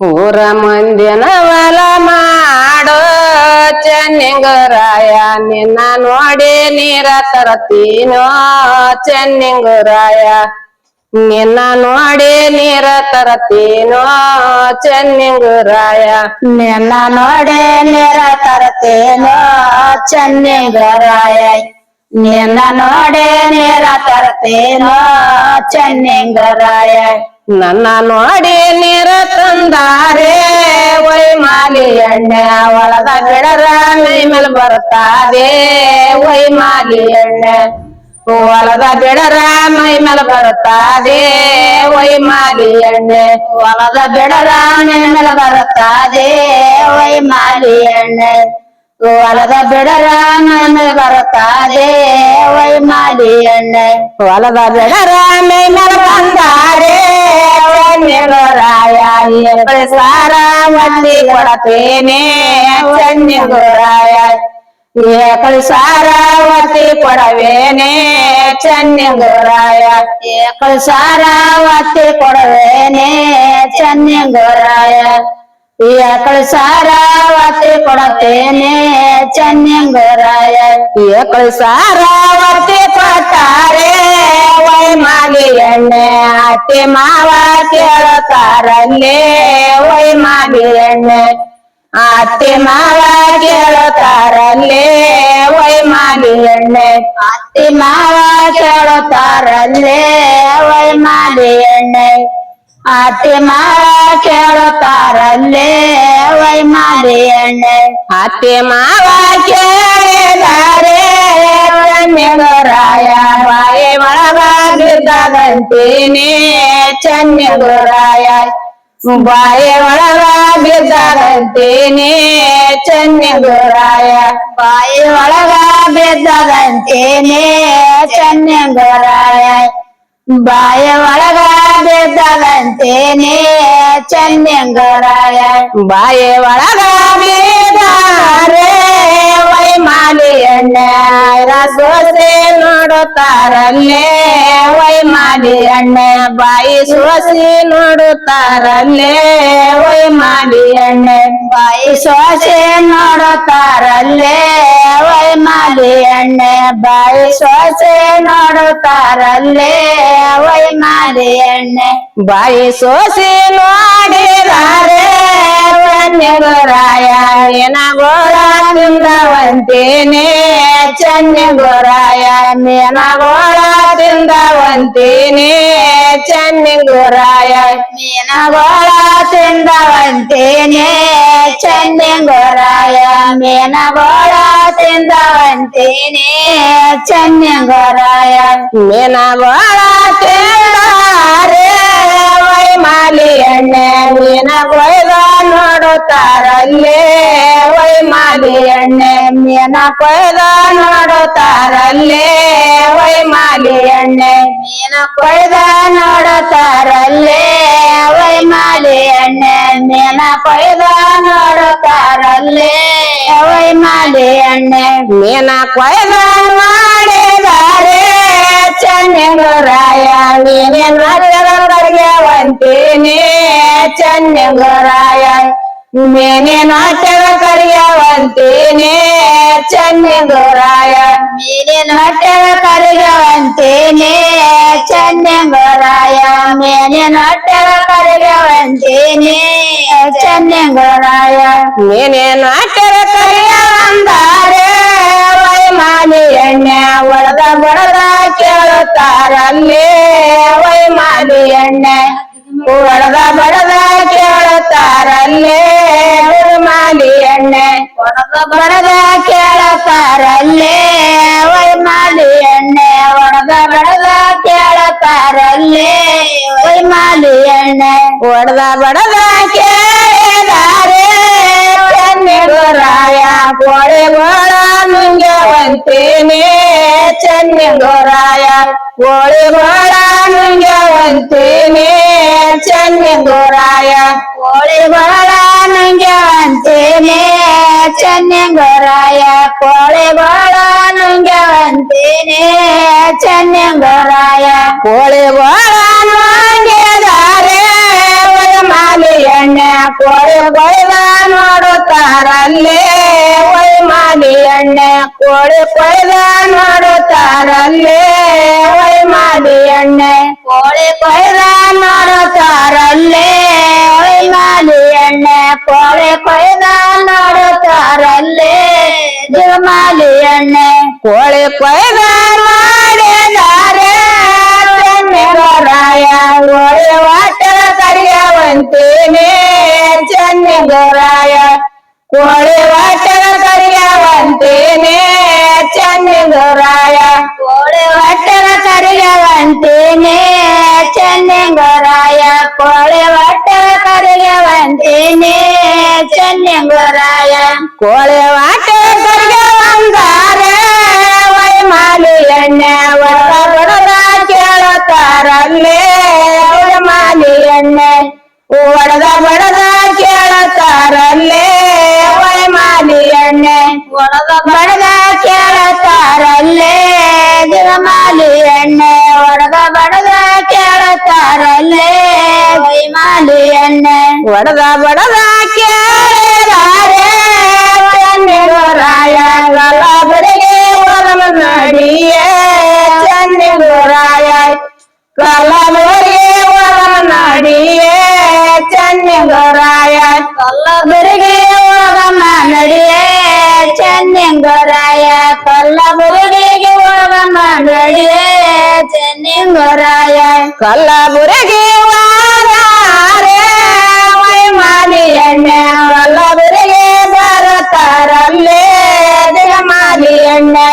ಊರ ಮಂದಿನ ಹೊಲ ಮಾಡೋ ಚೆನ್ನಿಂಗರಾಯ, ನಿನ್ನ ನೋಡಿ ನೀರ ತರತೀನೋ ಚೆನ್ನಿಂಗರಾಯ. ನಿನ್ನ ನೋಡಿ ನೀರ ತರತೀನೋ ಚೆನ್ನಿಂಗರಾಯ. ನಿನ್ನ ನೋಡಿ ನೀರ ತರ್ತೇನೋ ಚೆನ್ನಿಂಗರಾಯ. ನಿನ್ನ ನೋಡಿ ನೀರ ತರ್ತೇನೋ ಚೆನ್ನಿಂಗರಾಯ. ನನ್ನ ನೋಡಿ ನೀರ ತಂದಾರೆ ವೈಮಾಲಿ ಎಣ್ಣೆ ಒಳದ ಗಿಡರ ಮೈ ಮೇಲೆ ಬರುತ್ತಾದೆ ಮಾಲಿ ಎಣ್ಣೆ ಹೊಲದ ಗಿಡರ ಮೈ ಮೇಲೆ ಬರುತ್ತಾದೆ ಮಾಲಿ ಎಣ್ಣೆ ಹೊಲದ ಬಿಡರ ಮೇಲೆ ಬರುತ್ತಾದೆ, ಒಯ್ ಮಾಲಿ ಎಣ್ಣೆ ಹೊಲದ ಬಿಡರ ಮೇಲೆ ಬರುತ್ತಾದೆ, ಒಯ್ ಮಾಲಿ ಎಣ್ಣೆ ಹೊಲದ ಗಿಡರ ಮೈ ಮೇಲೆ ಬಂದಾರೆ. ಚೆನ್ನಿಗರಾಯ ಪ್ರಸಾರ ಮಂದಿ ಕೊಡತೇನೆ ಚೆನ್ನಿಗರಾಯ ಏಕಲ್ ಸಾರ ಒತ್ತಿ ಕೊಡವೇನೆ ಚೆನ್ನಿಗರಾಯ ಏಕಲ್ ಸಾರ ಒತ್ತಿ ಕೊಡವೇನೆ ಚೆನ್ನಿಂಗರಾಯ ಏಕಲ್ ಆಕಳ ಒತ್ತಿ ಕೊಡತೇನೆ ಚನ್ನಂಗರಾಯ ಈ ಆಕಳ ಒತ್ತಿ ಕೊಟ್ಟಾರೆ ವೈಮಾಲಿ ಎಣ್ಣೆ ಅತ್ತೆ ಮಾವ ಕೇಳುತ್ತಾರಲ್ಲೇ ವೈಮಾಲಿ ಎಣ್ಣೆ ಅತ್ತೆ ಮಾವ ಕೇಳುತ್ತಾರಲ್ಲೇ ವೈಮಾಲಿ ಎಣ್ಣೆ ಅತ್ತೆ ಮಾವ ಕೇಳುತ್ತಾರಲ್ಲೇ ವೈಮಾಲಿ ಎಣ್ಣೆ. ಅತ್ತಿ ಮಾವ ಕೇಳುತ್ತಾರಲ್ಲೇ ವೈಮಾಲಿ ಎಣ್ಣೆ ಅತ್ತಿ ಮಾವ ಕೇಳಿದಾರೆ ಚನ್ನಿಗುರಾಯ ಬಾಯಿ ಒಳಗ ಚನ್ನಿಗುರಾಯ ಬಾಯಿ ಒಳಗ ಚನ್ನಿಗುರಾಯ ಬಾಯಿ ಒಳಗ ಚನ್ನಿಗುರಾಯ ಚೆನ್ನಿಂಗರಾಯ ಬಾಯಿ ಒಳಗಾದಂತೇನೆ ಚನ್ನಂಗರಾಯ. ಬಾಯ ಬಾಯಿ ಒಳಗ ಎಣ್ಣೆ ಸೋಸೆ ನೋಡುತ್ತಾರಲ್ಲೇ ವೈಮಾಲಿ ಅಣ್ಣ ಬಾಯಿ ಸೋಸಿ ನೋಡುತ್ತಾರಲ್ಲೇ ವೈಮಾಲಿ ಎಣ್ಣೆ ಬಾಯಿ ಸೋಸೆ ನೋಡುತ್ತಾರಲ್ಲೇ ವೈಮಾಲಿ ಅಣ್ಣ ಬಾಯಿ ಸೋಸೆ ನೋಡುತ್ತಾರಲ್ಲೇ ವೈಮಾಲಿ ಅಣ್ಣ ಬಾಯಿ ಸೋಸಿ ನೋಡಿದಾರೆ? ಚೆನ್ನಿಗುರಾಯ ನೇನಗೋಳ ತಿಂದವಂತೇನೆ ಚೆನ್ನಿಗುರಾಯ ಚನ್ನ ತಿಂದವಂತೇನೆ ಮೇನ ಮೀನಗೋಳ ತಿಂದವಂತೇನೆ ಚೆನ್ನಿಂಗರಾಯ ಗೋರಾಯ ತಿಂದವಂತೇನೆ ಚೆನ್ನಿಂಗರಾಯ ಮೀನಗೋಳ ತಿಂದಾರೆ ವೈಮಾಲಿ ಎಣ್ಣೆ ಮೀನ ಕೊಯ್ದ ನೋಡುತ್ತಾರಲ್ಲೇ ವೈಮಾಲಿ ಎಣ್ಣೆ ಮೀನ ಕೊಯ್ದ ನೋಡುತ್ತಾರಲ್ಲೇ ವೈಮಾಲಿ ಎಣ್ಣೆ ಮೀನ ಕೊಯ್ದ ನೋಡುತ್ತಾರಲ್ಲೇ ವೈಮಾಲಿ ಎಣ್ಣೆ ಮೀನ ಕೊಯ್ದ ನೋಡುತ್ತಾರಲ್ಲೇ ವೈಮಾಲಿ ಎಣ್ಣೆ ಮೀನ ಕೊಯ್ದ ಮಾಡಿದ್ದಾರೆ ಚೆನ್ನಿಗುರಾಯ ನೀನೇನ ಕರಿಯವಂತೀನಿ ಚೆನ್ನಿಗುರಾಯ ನಾಟ್ಯದ ಕರೆಯವಂತೇನೆ ಚೆನ್ನಿಗುರಾಯ ಮೇನೆ ನಾಟ್ಯದ ಕರೆಯವಂತೇನೆ ಚೆನ್ನಿಂಗರಾಯ ಮೇನೆ ನಾಟ್ಯದ ಕರೆಯವಂತೇನೆ ಚೆನ್ನಿಂಗರಾಯ ಮೇನೆ ನಾಟ್ಯದ ಕರೆಯವಂದಾರೆ ವೈಮಾಲಿ ಎಣ್ಣೆ ಒಳದ ಬಡದ ಕೇಳುತ್ತಾರಲ್ಲೇ ವೈಮಾಲಿ ಎಣ್ಣೆ ಒಳದ ಬಡದ ಕೇಳುತ್ತಾರಲ್ಲೇ. ಬಡದ ಕೇಳತಾರಲ್ಲೇ ವೈಮಾಲಿ ಎಣ್ಣೆ ಒಡದ ಬಡದ ಕೇಳತಾರಲ್ಲೇ ವೈಮಾಲಿ ಎಣ್ಣೆ ಒಡದ ಬಡದ ಕೇಳಿದಾರೆ ಚೆನ್ನಿಗುರಾಯ ಕೋಳಿಗೋಳ ನುಂಗವಂತೇನೆ ಚೆನ್ನಿಗುರಾಯ ಕೋಳಿಗೋಳ ನುಂಗವಂತೇನೆ ಚೆನ್ನಿಗುರಾಯ ಕೋಳಿ ಬಹಳ ನುಂಗ್ಯವಂತೇನೆ ಚೆನ್ನಿಂಗರಾಯ ಕೋಳಿ ಬಹಳ ನುಂಗ್ಯವಂತೇನೆ ಚೆನ್ನಿಂಗರಾಯ ಕೋಳಿಗೋಳ ನುಂಗಿದಾರೆ ವೈಮಾಲಿ ಎಣ್ಣೆ ಕೋಳಿ ಕೊಯ್ದ ನೋಡುತ್ತಾರಲ್ಲೇ ವೈಮಾಲಿ ಎಣ್ಣೆ ಕೋಳಿ ಕೊಯ್ದ ನೋಡುತ್ತಾರಲ್ಲೇ ವೈಮಾಲಿ ಎಣ್ಣೆ ಕೋಳಿ ಕೊಯ್ದ ನೋಡುತ್ತಾರಲ್ಲೇ ವೈಮಾಲಿ ಎಣ್ಣೆ ಕೋಳಿ ಕೊಯ್ದ ದಿವಮಾಲಿ ಎಣ್ಣೆ ಕೋಳಿ ಕೊಯ್ದ ಮಾಡಿದ್ದಾರೆ ಚೆನ್ನಿಗರಾಯ ಕೋಳಿ ವಾಟರ ಕರಿಯವಂತೇನೆ. ಚೆನ್ನಿಗರಾಯ ಕೋಳಿ ವಾಟರ ಕರಿಯವಂತೇನೆ. ಚೆನ್ನಿಗರಾಯ ಕೋಳಿ ಹೊಟ್ಟರ ಕರಿಯವಂತೇನೆ. ಚೆನ್ನಂಗರಾಯ ಕೋಳಿ ಹೊಟ್ಟರ ಕರಿಯವಂತೇನೆ. ಚೆನ್ನಂಗರಾಯ ಕೋಳಿ ವಾಟರ ಎಣ್ಣೆ ಬಡದ ಕೇಳುತ್ತಾರಲ್ಲೇ ವೈಮಾಲಿ ಎಣ್ಣೆ ಒಡದ ಬಡದ ಕೇಳತಾರಲ್ಲೇ? ವೈಮಾಲಿ ಎಣ್ಣೆ ಒಳಗ ಬಡದ ಕೇಳತಾರಲ್ಲೇ? ದಿವಮಾಲಿ ಎಣ್ಣೆ ಒಳಗ ಬಡದ ಕೇಳತಾರಲ್ಲೇ? ಎಣ್ಣೆ ಒಡದ ಬಡದ ಕೇಳಿದಾರೆ ಕಲ್ಲಬುರಿಗೆ ಹೋಗಮ್ಮ ನಡಿಯೇ ಚೆನ್ನಿಂಗರಾಯ ಕಲ್ಲಬುರಿಗೆ ಹೋಗಮ್ಮ ನಡಿಯೇ ಚೆನ್ನಿಂಗರಾಯ ಕಲ್ಲಬುರಗಿ ವಾರಾರೆ ವೈಮಾಲಿ ಎಣ್ಣೆ ಕಲ್ಲಬುರಗಿ ಬರತಾರಲ್ಲೇ ದಿಗಮಾಲಿ ಎಣ್ಣೆ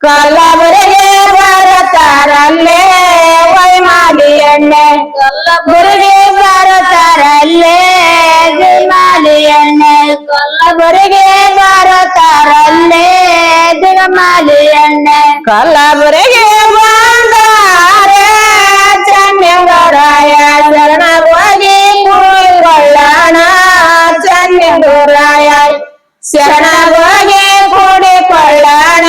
ಕಲ್ಲಬುರಗಿ ಬರತಾರಲ್ಲೇ ವೈಮಾಲಿ ಎಣ್ಣೆ ಕಲ್ಲಬುರಿಗೆ ಕಲ್ಲಬುರಿಗೆ ಬರುತ್ತಾರಲ್ಲೇ ದಿಗಮಾಲಿ ಎಣ್ಣೆ ಕಲ್ಲಬುರಗಿ ಬಂದಾರೆ ಚೆನ್ನಿಂಗರಾಯ ಶರಣ ಹೋಗಿ ಕೂಡಿಕೊಳ್ಳೋಣ ಚೆನ್ನಿಂಗರಾಯ ಶರಣ ಹೋಗಿ ಕೂಡಿಕೊಳ್ಳೋಣ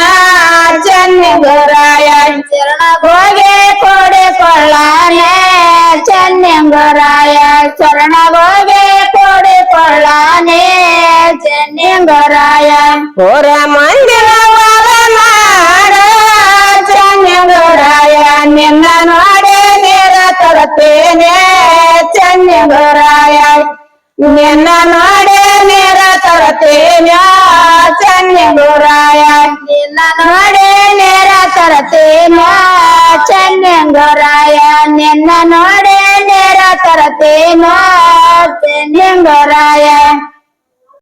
ಚೆನ್ನಿಂಗರಾಯ ಶರಣ ಹೋಗಿ ಕೊಡಿಕೊಳ್ಳಾನೆ ಚೆನ್ನಿಂಗರಾಯ ಶರಣ ಚೆನ್ನಿಂಗರಾಯ ಹೊರ ಮಂದಿರ ಒಲ ನಿನ್ನ ನೋಡಿ ನೀರ ತರುತ್ತೇನೆ ಚೆನ್ನಿಂಗರಾಯ ನಿನ್ನ ನೋಡಿ ನೀರ ತರುತ್ತೇನೆ ಚೆನ್ನಿಂಗರಾಯ ನಿನ್ನ ನೋಡಿ ನೇರ ತರತೇನ ಚೆನ್ನಿಂಗರಾಯ ನಿನ್ನ ನೋಡಿ ನೇರ ತರತೇನ ಚೆನ್ನಿಂಗರಾಯ